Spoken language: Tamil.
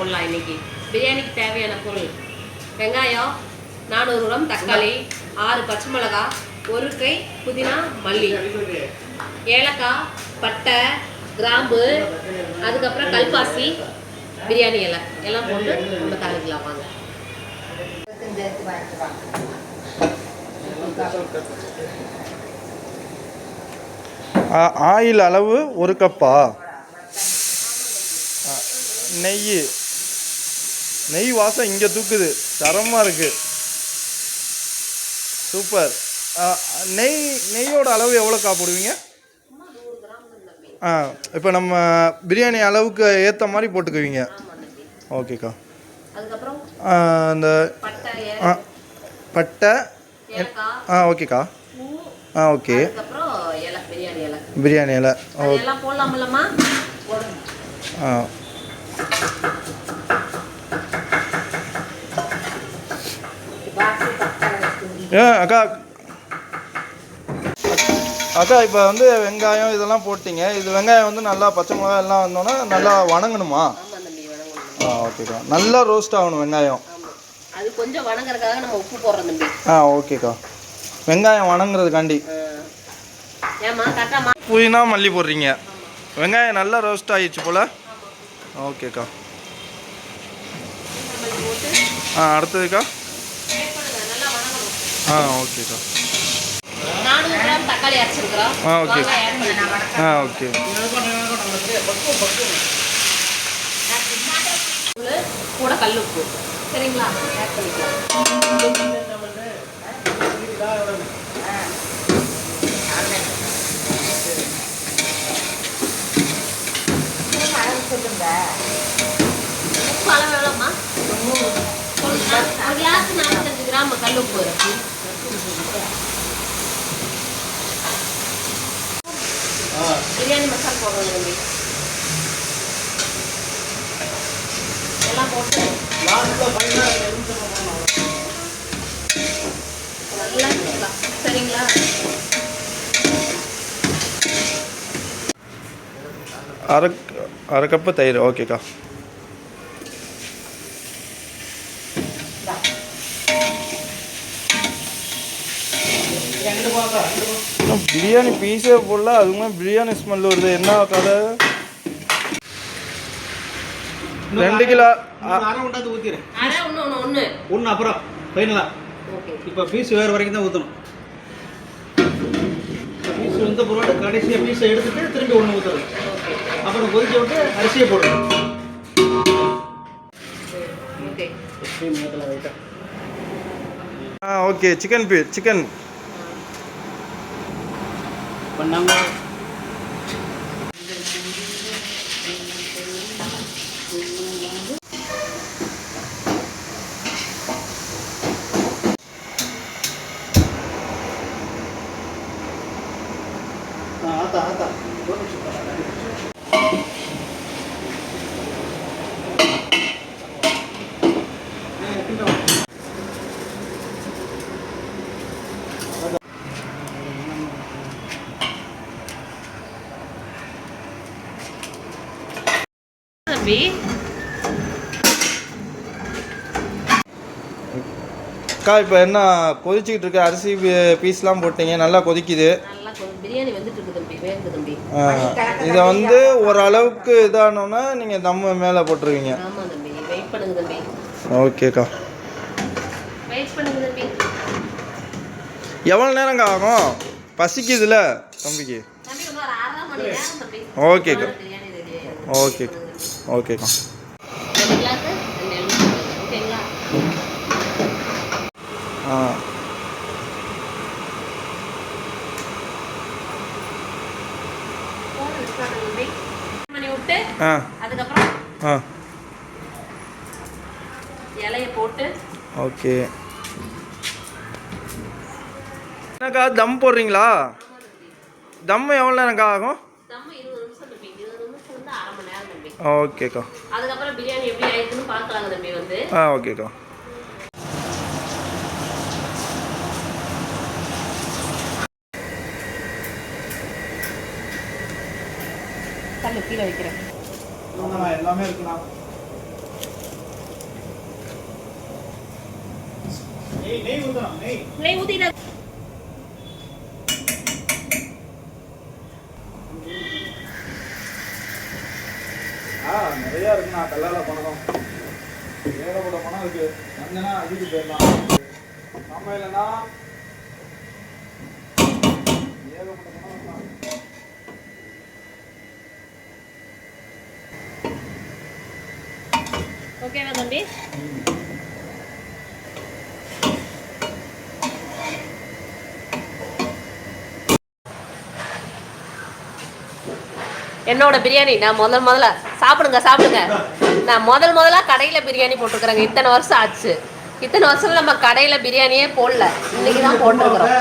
போடலாம் இன்னைக்கு? பிரியாணிக்கு தேவையான பொருள். வெங்காயம் நானூறு கிராம் தக்காளி ஆறு பச்சை மிளகா ஒரு கை புதினா மல்லி. ஏலக்காய் பட்டை கிராம்பு அதுக்கப்புறம் கல்பாசி பிரியாணி இலை. எல்லாம் போட்டு நம்ம தாளிக்கலாம் வாங்க. ஆ- ஆயில் அளவு ஒரு கப்பா. நெய் நெய் வாசம் இங்கே தூக்குது. தரமாக இருக்குது சூப்பர் நெய் நெய்யோட அளவு எவ்வளோக்கா போடுவீங்க? ஆ இப்போ நம்ம பிரியாணி அளவுக்கு ஏற்ற மாதிரி போட்டுக்குவீங்க. ஓகேக்கா இந்த பட்டை ஆ பட்டை ஏலக்காய் ஆ ஓகேக்கா ஆ ஓகே பிரியாணி இலை. ஓ ஆ. ஏ அக்கா. அக்கா இப்போ வந்து வெங்காயம் இதெல்லாம் போட்டீங்க. இது வெங்காயம் வந்து நல்லா பச்சை மிளகாய் எல்லாம் வந்தோன்னே நல்லா வணங்கணுமா? ஆ ஓகேக்கா நல்லா ரோஸ்ட் ஆகணும் வெங்காயம். அது கொஞ்சம் வணங்குறதுக்காக நம்ம உப்பு போடுறோம் தம்பி. ஆ ஓகேக்கா வெங்காயம் வணங்குறதுக்காண்டி. புதினா மல்லி போடுறீங்க. வெங்காயம் நல்லா ரோஸ்ட் ஆயிடுச்சு போல். ஓகேக்கா ஆ அடுத்ததுக்கா ஆ ஓகேக்கா நானூறு கிராம் தக்காளி அரைச்சிருக்கிறோம். ஆ, ஓகே. ஆ ஓகே கூட கல் உப்பு. சரிங்களா? ஆட் பண்ணிக்கலாம். உப்பு அளவு எவ்வளோம்மா? ஒரு கிளாஸ் கிராம் கல் உப்பு பிரியாணி மசாலா போடுறோம் தம்பி. எல்லாம் போட்டு. நல்லா இருக்கலாம். சரிங்களா? அரை அரை கப்பு தயிர். ஓகேக்கா பிரியாணி பீஸே போடல அதுவுமே பிரியாணி ஸ்மெல் வருது. என்ன கதை? ரெண்டு கிலோ அரை ஒன்று ஒன்று ஒன்று அப்புறம் ஃபைனலாக ஓகே. இப்போ பீஸ் வேறு வரைக்கும் தான் ஊற்றணும் பீஸ் வந்த பொருள் கடைசியாக பீஸை எடுத்துட்டு திரும்பி ஒன்று ஊற்றணும் ஓகே அப்புறம் கொதிக்க விட்டு அரிசியை போடணும். ஓகே. ஆ ஓகே. சிக்கன் பீ சிக்கன். பண்ணாங்க ஆத்தா தம்பி அக்கா இப்போ என்ன கொதிச்சுக்கிட்டு இருக்க? அரிசி பீஸ்லாம் போட்டீங்க. நல்லா கொதிக்குது. பிரியாணி வந்துட்டு இருக்கு தம்பி வேகுது தம்பி. ஆ, இதை வந்து ஓரளவுக்கு இதானோன்னா நீங்கள் தம்மு மேலே போட்டுருவீங்க. ஆமா தம்பி வெயிட் பண்ணுங்க தம்பி. ஓகேக்கா வெயிட் பண்ணுங்க தம்பி. எவ்வளோ நேரங்க ஆகும்? பசிக்குதுல தம்பிக்கு. தம்பி இன்னும் ஒரு அரை மணி நேரம் தம்பி. ஓகேக்கா ஓகேக்கா ஆ. ஆ. அதுக்கப்புறம் ஆ. இலைய போட்டு. ஓகே என்னக்கா தம் போடுறீங்களா? தம் எவ்வளோ நேரம்க்கா ஆகும்? ஓகேக்கா அதுக்கப்புறம் பிரியாணி எப்படி ஆயிடுதுன்னு பார்க்கலாங்க தம்பி வந்து. ஆ ஓகேக்கா வைக்கிறேன். எல்லாமே இருக்கலாம் நெய் நெய் நெய். நெய் ஊத்திடலாம். நிறையா இருக்குண்ணா கல்லால் பணம். ஏகப்பட்ட பணம் இருக்குது வந்தேன்னா அதுக்கு போயிடலாம். நம்ம இல்லைன்னா ஏகப்பட்ட பணம் இருக்கலாம் ஓகேவா தம்பி. என்னோட பிரியாணி நான் முதல் முதல்ல சாப்பிடுங்க சாப்பிடுங்க. நான் முதல் முதலாக கடையில் பிரியாணி போட்டிருக்கிறேங்க. இத்தனை வருஷம் ஆச்சு. இத்தனை வருஷம் நம்ம கடையில் பிரியாணியே போடல. இன்னைக்கு தான் போட்டிருக்கிறோம்